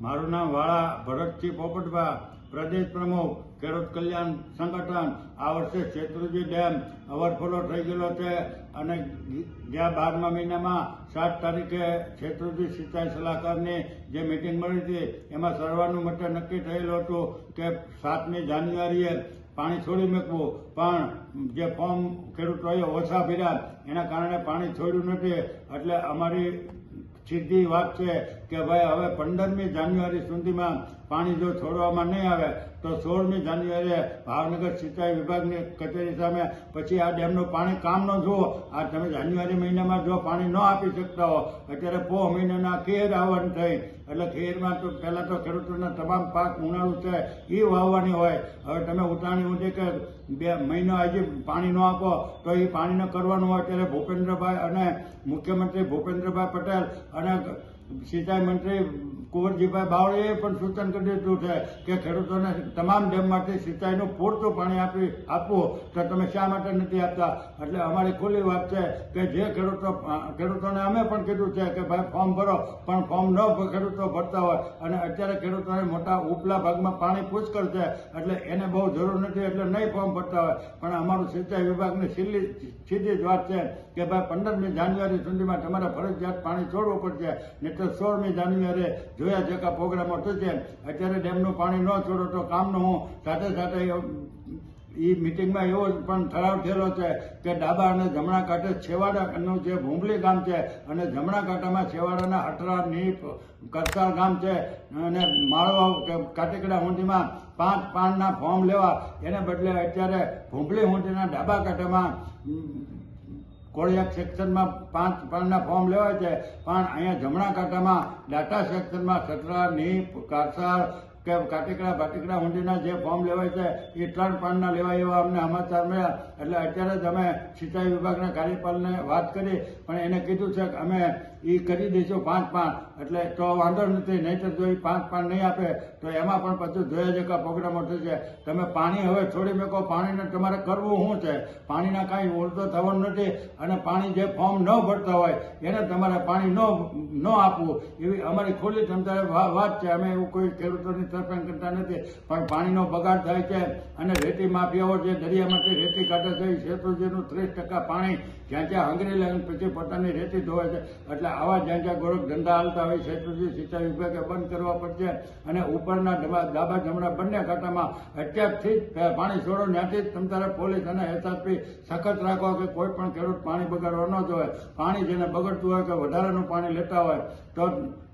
મારું નામ વાળા ભરતસિંહ પોપટભા પ્રદેશ પ્રમુખ, ખેડૂત કલ્યાણ સંગઠન, આ વર્ષે શેત્રુજી ડેમ ઓવરફ્લો થઈ ગયેલો છે અને ગયા બારમા મહિનામાં સાત તારીખે શેત્રુજી સિંચાઈ સલાહકારની જે મિટિંગ મળી હતી, એમાં સર્વાનુમતે નક્કી થયેલું હતું કે સાતમી જાન્યુઆરીએ પાણી છોડી મૂકવું. પણ જે ફોર્મ ખેડૂતોએ ઓછા ભર્યા, એના કારણે પાણી છોડ્યું નથી. એટલે અમારી સીધી વાત છે કે ભાઈ હવે પંદરમી જાન્યુઆરી સુધીમાં પાણી જો છોડવામાં નહીં આવે, તો સોળમી જાન્યુઆરીએ ભાવનગર સિંચાઈ વિભાગની કચેરી સામે પછી આ ડેમનું પાણી કામ ન જુઓ. આ તમે જાન્યુઆરી મહિનામાં જો પાણી ન આપી શકતા હો, અત્યારે પો મહિનાના ખેર આવવાની થઈ. એટલે ખેરમાં તો પહેલાં તો ખેડૂતોના તમામ પાક ઉનાળુ છે, એ વાવવાની હોય. હવે તમે ઉતાણી ઊંધી કે બે મહિનો હજી પાણી ન આપો, તો એ પાણી કરવાનું હોય. ત્યારે ભૂપેન્દ્રભાઈ અને મુખ્યમંત્રી ભૂપેન્દ્રભાઈ પટેલ અને સિંચાઈ મંત્રી કુંવરજીભાઈ બાવળીએ પણ સૂચન કરી દીધું છે કે ખેડૂતોને તમામ ડેમમાંથી સિંચાઈનું પૂરતું પાણી આપી આપવું તો તમે શા માટે નથી આપતા એટલે અમારી ખુલ્લી વાત છે કે જે ખેડૂતો ખેડૂતોને અમે પણ કીધું છે કે ભાઈ ફોર્મ ભરો પણ ફોર્મ ન ખેડૂતો ભરતા હોય અને અત્યારે ખેડૂતોને મોટા ઉપલા ભાગમાં પાણી પુષ્કળ છે એટલે એને બહુ જરૂર નથી એટલે નહીં ફોર્મ ભરતા હોય પણ અમારું સિંચાઈ વિભાગની સીધી સીધી જ વાત છે કે ભાઈ પંદરમી જાન્યુઆરી સુધીમાં તમારે ફરજિયાત પાણી છોડવું પડશે નહીં તો સોળમી જાન્યુઆરીએ જોયા જેકા પ્રોગ્રામો થશે, અત્યારે ડેમનું પાણી ન છોડો તો કામનું હું સાથે સાથે એ મિટિંગમાં એવો પણ ઠરાવ થયેલો છે કે ડાબા અને જમણા કાંઠે છેવાડાનું જે ભૂંબલી ગામ છે અને જમણા કાંઠામાં છેવાડાના અઠરા નીપ કરતાર ગામ છે, અને માળવા કે કાટીકડા ઊંટીમાં પાંચ પાનના ફોર્મ લેવા, એને બદલે અત્યારે ભૂંબલી હુંડીના ડાબા કાંઠામાં કોળિયાક સેક્શનમાં પાંચ પાનના ફોર્મ લેવાય છે. પણ અહીંયા જમણા કાંઠામાં ડાટા સેક્શનમાં સતરા નીપ કારસાળ કે કાટીકડા બાટીકડા ઊંડીના જે ફોર્મ લેવાય છે, એ ત્રણ પાનના લેવાય એવા અમને સમાચાર મળ્યા. એટલે અત્યારે જ અમે સિંચાઈ વિભાગના કાર્યપાલને વાત કરી પણ એને કીધું છે કે અમે એ કરી દઈશું પાંચ પાન. એટલે તો વાંધો નથી નહીં તો જો એ પાંચ પાન નહીં આપે, તો એમાં પણ પછી જોયા જેકા પ્રોગ્રામો થશે. તમે પાણી હવે છોડી મેકો, પાણીને તમારે કરવું શું છે? પાણીના કાંઈ ઓળતો થવાનું નથી અને પાણી જે ફોર્મ ન ભરતા હોય, એને તમારે પાણી ન ન આપવું. એવી અમારી ખુલ્લી ક્ષમતા વાત છે. અમે એવું કોઈ ખેડૂતોની તરફેણ કરતા નથી. પણ પાણીનો બગાડ થાય છે અને રેતી માફિયાઓ જે દરિયામાંથી રેતી કાઢે છે શેત્રુજીનું ત્રીસ ટકા પાણી જ્યાં જ્યાં હંગરી લઈને પછી પોતાની રેતી ધોવે છે. એટલે આવા જ્યાં જ્યાં ગોરખ ધંધા હાલતા હોય, શેત્રુજી સિંચાઈ વિભાગે બંધ કરવા પડશે અને ઉપરના ડાબા જમણા બંને ખાતામાં અત્યારથી પાણી છોડો. ત્યાંથી જ તમતારે પોલીસ અને એસઆરપી સખત રાખો કે કોઈ પણ ખેડૂત પાણી બગાડવા ન જોઈએ પાણી જેને બગડતું હોય કે વધારાનું પાણી લેતા હોય, તો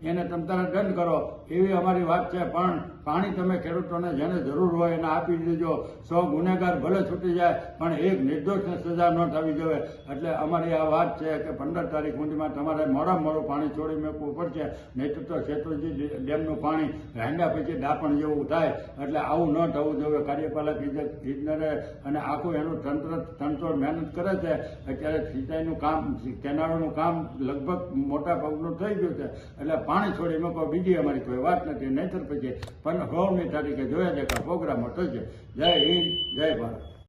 એને તમતારે દંડ કરો એવી અમારી વાત છે. પણ પાણી તમે ખેડૂતોને જેને જરૂર હોય એને આપી દેજો. સો ગુનેગાર ભલે છૂટી જાય, પણ એક નિર્દોષને સજા ન થવી જોઈએ. એટલે અમારી આ વાત છે કે પંદર તારીખ સુધીમાં તમારે મોડા મોડું પાણી છોડી મૂકવું પડશે. નહીં તો શેત્રુજી ડેમનું પાણી રાંડા પછી ડાપણ જેવું થાય. એટલે આવું ન થવું જોઈએ. કાર્યપાલક ઇજનરે અને આખું એનું તંત્ર તંત્ર મહેનત કરે છે. અત્યારે સિંચાઈનું કામ કેનાળોનું કામ લગભગ મોટા પગનું થઈ ગયું છે. એટલે પાણી છોડી મૂકો. બીજી અમારી કોઈ વાત નથી. નહીતર પછી પણ સોળમી તારીખે જોયા છે કે પ્રોગ્રામો થશે જય હિન્દ જય ભારત